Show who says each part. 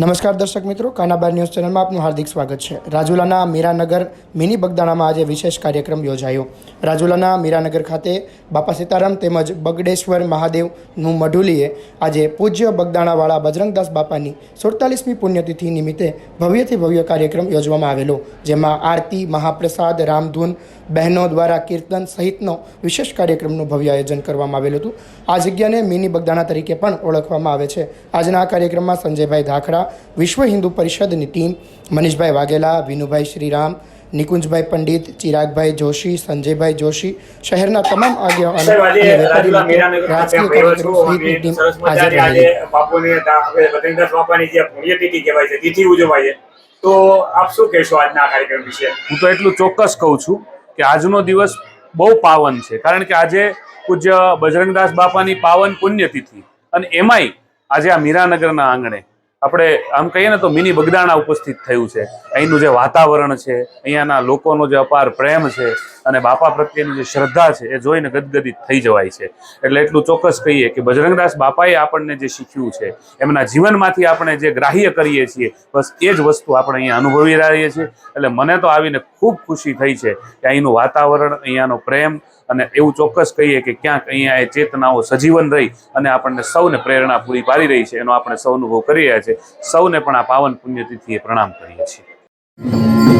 Speaker 1: નમસ્કાર દર્શક મિત્રો, કાનાબાર ન્યૂઝ ચેનલમાં આપનું હાર્દિક સ્વાગત છે. રાજુલાના મીરાનગર મિની બગદાણામાં આજે વિશેષ કાર્યક્રમ યોજાયો. રાજુલાના મીરાનગર ખાતે બાપા સીતારામ તેમજ બગડેશ્વર મહાદેવનું મઢુલીએ આજે પૂજ્ય બગદાણાવાળા બજરંગદાસ બાપાની સુડતાલીસમી પુણ્યતિથિ નિમિત્તે ભવ્યથી ભવ્ય કાર્યક્રમ યોજવામાં આવેલો. જેમાં આરતી, મહાપ્રસાદ, રામધૂન, બહેનો દ્વારા કીર્તન સહિતનો વિશેષ કાર્યક્રમનું ભવ્ય આયોજન કરવામાં આવેલું હતું. આ જગ્યાને મિની બગદાણા તરીકે પણ ઓળખવામાં આવે છે. આજના આ કાર્યક્રમમાં સંજયભાઈ ધાખડા વિશ્વ હિન્દુ પરિષદની ટીમ મનીષભાઈ વાઘેલા વિનુભાઈ શ્રીરામ નિકુંજભાઈ પંડિત ચિરાગભાઈ જોશી સંજયભાઈ જોશી શહેરના તમામ આગેવાનો અને વેપારી મિત્રો, રાજકીય કાર્યકરો સહિતની ટીમ
Speaker 2: છો અને સરસ
Speaker 1: હાજર રહેલી.
Speaker 2: બાપુની દા- આપણે જે પુણ્યતિથિ કહેવાય છે તિથિ ઉજવાય છે તો આપ શું કહેશો આજના કાર્યક્રમ વિશે?
Speaker 3: હું તો એટલું ચોક્કસ કહું છું કે આજનો દિવસ બહુ પાવન છે કારણ કે આજે પૂજ્ય બજરંગદાસ બાપાની પાવન પુણ્યતિથિ. અને એમાંય આજે આ મીરાનગરના આંગણે આપણે આમ કહીએ ને તો મિની બગદાણા ઉપસ્થિત થયું છે. અહીંનું જે વાતાવરણ છે, અહીંયાના લોકોનો જે અપાર પ્રેમ છે અને બાપા પ્રત્યેની જે શ્રદ્ધા છે એ જોઈને ગદગદિત થઈ જવાય છે. એટલે એટલું ચોક્કસ કહીએ કે બજરંગદાસ બાપાએ આપણને જે શીખ્યું છે, એમના જીવનમાંથી આપણે જે ગ્રાહ્ય કરીએ છીએ, બસ એ જ વસ્તુ આપણે અહીંયા અનુભવી રહીએ છીએ. એટલે મને તો આવીને ખૂબ ખુશી થઈ છે કે અહીંનું વાતાવરણ, અહીંયાનો પ્રેમ અને એવું ચોક્કસ કહીએ કે ક્યાંક અહીંયા એ ચેતનાઓ સજીવન રહી અને આપણને સૌને પ્રેરણા પૂરી પાડી રહી છે. એનો આપણે સૌ અનુભવ કરી રહ્યા છીએ સૌને પણ આ પાવન પુણ્યતિથિએ પ્રણામ કરીએ છીએ.